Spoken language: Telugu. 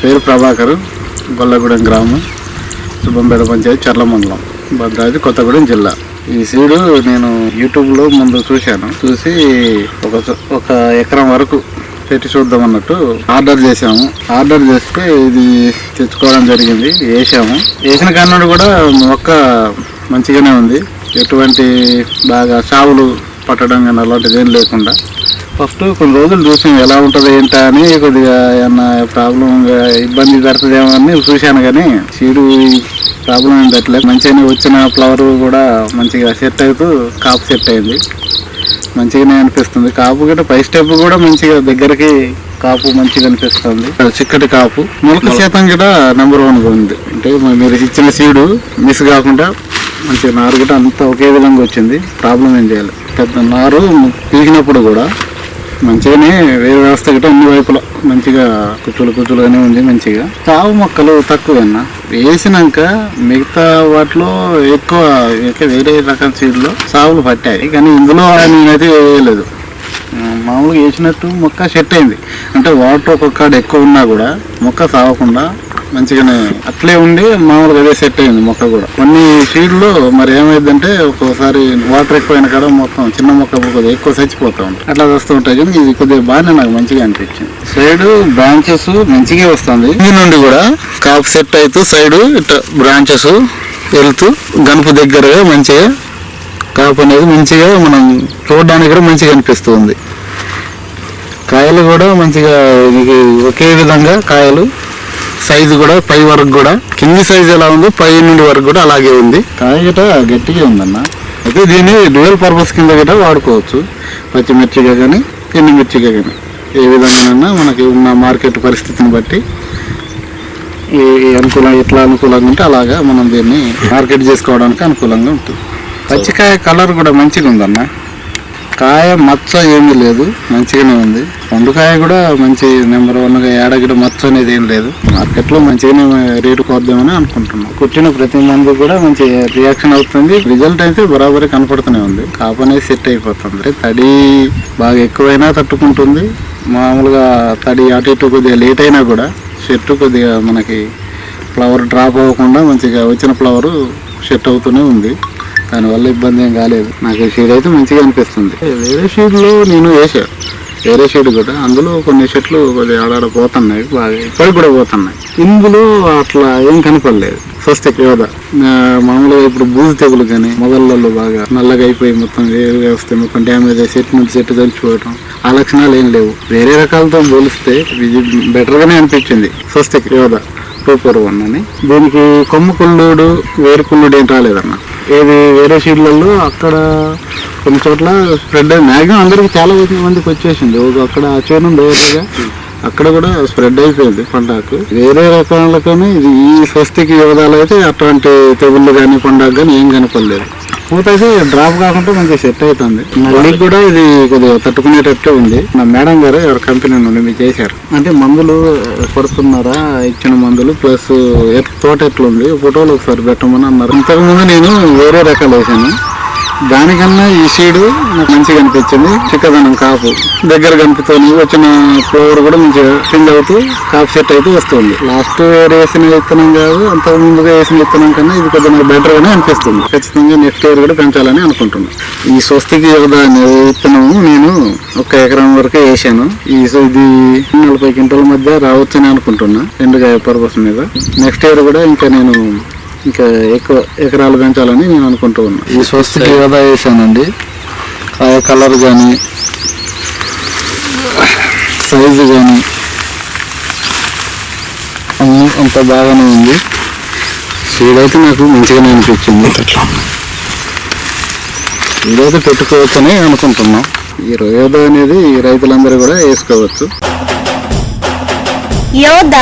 పేరు ప్రభాకర్ గొల్లగూడెం గ్రామం శుభంపేట పంచాయతీ చర్ల మండలం భద్రాద్రి కొత్తగూడెం జిల్లా. ఈ సీడు నేను యూట్యూబ్లో ముందు చూశాను. చూసి ఒక ఒక ఎకరం వరకు పెట్టి చూద్దాం అన్నట్టు ఆర్డర్ చేసాము ఆర్డర్ చేస్తే ఇది తెచ్చుకోవడం జరిగింది. వేసాము వేసిన కన్నాడు కూడా మొక్క మంచిగానే ఉంది. ఎటువంటి బాగా చావులు పట్టడం కానీ అలాంటిది ఏం లేకుండా ఫస్ట్ కొన్ని రోజులు చూసాం ఎలా ఉంటుంది ఏంటా అని కొద్దిగా ఏమన్నా ప్రాబ్లం ఇబ్బంది పెడుతుందేమో అని చూశాను కానీ సీడు ప్రాబ్లం ఏం పెట్టలేదు. మంచిగానే వచ్చిన ఫ్లవర్ కూడా మంచిగా సెట్ అవుతూ కాపు సెట్ అయింది. మంచిగానే అనిపిస్తుంది. కాపు కూడా పై స్టెప్ కూడా మంచిగా దగ్గరికి కాపు మంచిగా అనిపిస్తుంది. చిక్కటి కాపు. మొలక శాతం కూడా నెంబర్ వన్గా ఉంది. అంటే మీరు ఇచ్చిన సీడు మిస్ కాకుండా మంచిగా నారు కూడా అంతా ఒకే విధంగా వచ్చింది. ప్రాబ్లం ఏం చేయాలి? పెద్ద నారు పీకినప్పుడు కూడా మంచిగానే వేరు వ్యవస్థ గిట్ట అన్ని వైపులా. మంచిగా కుచ్చులు కుచ్చులుగానే ఉంది మంచిగా. తావు మొక్కలు తక్కువేనా వేసినాక మిగతా వాటిలో ఎక్కువ ఇంకా వేరే రకాల సీడ్లో సాగులు పట్టాయి. కానీ ఇందులో నేనైతే వేయలేదు. మామూలుగా వేసినట్టు మొక్క సెట్ అయింది. అంటే వాటర్ ఒక్కొక్క ఎక్కువ ఉన్నా కూడా మొక్క సాగకుండా మంచిగానే అట్లే ఉండి మామూలుగా అదే సెట్ అయింది మొక్క కూడా. కొన్ని సీడ్లో మరి ఏమైందంటే ఒక్కోసారి వాటర్ ఎక్కువైన కాడ మొత్తం చిన్న మొక్క కొద్దిగా ఎక్కువ చచ్చిపోతూ ఉంటాయి. అట్లా వస్తూ ఉంటాయి కానీ ఇది కొద్దిగా బాగానే నాకు మంచిగా అనిపించింది. సైడ్ బ్రాంచెస్ మంచిగా వస్తుంది. ఇది నుండి కూడా కాపు సెట్ అవుతూ సైడ్ ఇట్లా బ్రాంచెస్ వెళ్తూ గనుపు దగ్గరగా మంచిగా కాపు అనేది మంచిగా మనం చూడడానికి కూడా మంచిగా అనిపిస్తుంది. కాయలు కూడా మంచిగా ఒకే విధంగా కాయలు సైజు కూడా పై వరకు కూడా. కింది సైజు ఎలా ఉందో పై నుండి వరకు కూడా అలాగే ఉంది. కాయ గిట గట్టిగా ఉందన్న. అయితే దీన్ని డ్యూయల్ పర్పస్ కింద గిట వాడుకోవచ్చు. పచ్చిమిర్చిగా కానీ మిర్చిగా కానీ ఏ విధంగానైనా మనకి ఉన్న మార్కెట్ పరిస్థితిని బట్టి ఏ అనుకూలం ఎట్లా అనుకూలంగా ఉంటే అలాగా మనం దీన్ని మార్కెట్ చేసుకోవడానికి అనుకూలంగా ఉంటుంది. పచ్చికాయ కలర్ కూడా మంచిగా ఉందన్న కాయ మచ్చ ఏమీ లేదు మంచిగానే ఉంది. పండుకాయ కూడా మంచి నెంబర్ వన్గా ఏడగిడ మచ్చ అనేది ఏం లేదు. మార్కెట్లో మంచిగానే రేటు కోద్దామని అనుకుంటున్నాం. కుట్టిన ప్రతి మంది కూడా మంచి రియాక్షన్ అవుతుంది. రిజల్ట్ అయితే బరాబరి కనపడుతూనే ఉంది. కాపు అనేది సెట్ అయిపోతుంది. తడి బాగా ఎక్కువైనా తట్టుకుంటుంది. మామూలుగా తడి అటు ఇటు కొద్దిగా లేట్ అయినా కూడా చెట్టు కొద్దిగా మనకి ఫ్లవర్ డ్రాప్ అవ్వకుండా మంచిగా వచ్చిన ఫ్లవర్ సెట్ అవుతూనే ఉంది. దానివల్ల ఇబ్బంది ఏం కాలేదు. నాకు ఈ షీడ్ అయితే మంచిగా అనిపిస్తుంది. వేరే షీడ్లో నేను వేసా. వేరే షీడ్ కూడా. అందులో కొన్ని చెట్లు కొద్దిగా ఆడాడ పోతున్నాయి. బాగా ఇప్పటికి కూడా పోతున్నాయి. ఇందులో అట్లా ఏం కనపడలేదు. స్వస్తిక్ యోధ. మామూలుగా ఇప్పుడు బూజు తెగులు కానీ మొదళ్ళలో బాగా నల్లగా అయిపోయి మొత్తం వేరుగా వస్తే మొత్తం డ్యామేజ్ అయ్యి చెట్టు నుంచి చెట్టు చచ్చిపోవడం ఆ లక్షణాలు ఏం లేవు. వేరే రకాలతో పోలిస్తే ఇది బెటర్గానే అనిపించింది. స్వస్తిక్ యోధ. సూపర్ వన్ అని. దీనికి కొమ్ము కుళ్ళుడు వేరు కుళ్ళుడు ఏం రాలేదన్నా. ఏది వేరే షీడ్లలో అక్కడ కొన్ని చోట్ల స్ప్రెడ్ అయింది. మ్యాక్సిమం అందరికి చాలా మందికి వచ్చేసింది. ఒక అక్కడ చేను డైరెక్ట్గా అక్కడ కూడా స్ప్రెడ్ అయిపోయింది పండాకు వేరే రకాలకనే ఇది ఈ స్వస్తికి యోధాలు అయితే అటువంటి తెగుళ్ళు కానీ పండాకు కానీ ఏం కనపడలేదు. పూత అయితే డ్రాప్ కాకుండా మంచిగా సెట్ అవుతుంది. మళ్ళీ కూడా ఇది కొద్దిగా తట్టుకునేటట్టే ఉంది. మా మేడం గారు ఎవరి కంపెనీ నుండి మీరు చేశారు? అంటే మందులు కొడుతున్నారా? ఇచ్చిన మందులు ప్లస్ తోట ఎట్లుంది? ఫోటోలు ఒకసారి పెట్టమని అన్నారు. ఇంతకుముందు నేను వేరే రకాలు వేసాను. దానికన్నా ఈ సీడు నాకు మంచిగా అనిపించింది. చిక్కదనం కాపు. దగ్గర కనిపిస్తుంది వచ్చిన ఫ్లవర్ కూడా మంచిగా పిండి అవుతూ కాపు సెట్ అయితే వస్తుంది. లాస్ట్ ఇయర్ వేసిన విత్తనం కాదు అంత ముందుగా వేసిన విత్తనం కన్నా ఇది కొద్దిగా నాకు బెటర్ గానే అనిపిస్తుంది. ఖచ్చితంగా నెక్స్ట్ ఇయర్ కూడా పెంచాలని అనుకుంటున్నాను ఈ స్వస్తికి యోధ అనే విత్తనం నేను ఒక ఎకరం వరకే వేసాను. ఈ ఇది నలభై క్వింటాల మధ్య రావచ్చని అనుకుంటున్నా. ఎండుగాయ పర్పస్ మీద. నెక్స్ట్ ఇయర్ కూడా ఇంకా నేను ఇంకా ఎక్కువ ఎకరాలు పెంచాలని నేను అనుకుంటూ ఉన్నా. ఈ స్వస్తికి యోధా వేసానండి కాయ కలర్ కానీ సైజు కానీ అన్ని అంత బాగానే ఉంది. సీడ్ అయితే నాకు మంచిగానే అనిపించింది ఇదైతే పెట్టుకోవచ్చని అనుకుంటున్నాం. ఈ యోధ అనేది ఈ రైతులందరూ కూడా వేసుకోవచ్చు. యోధ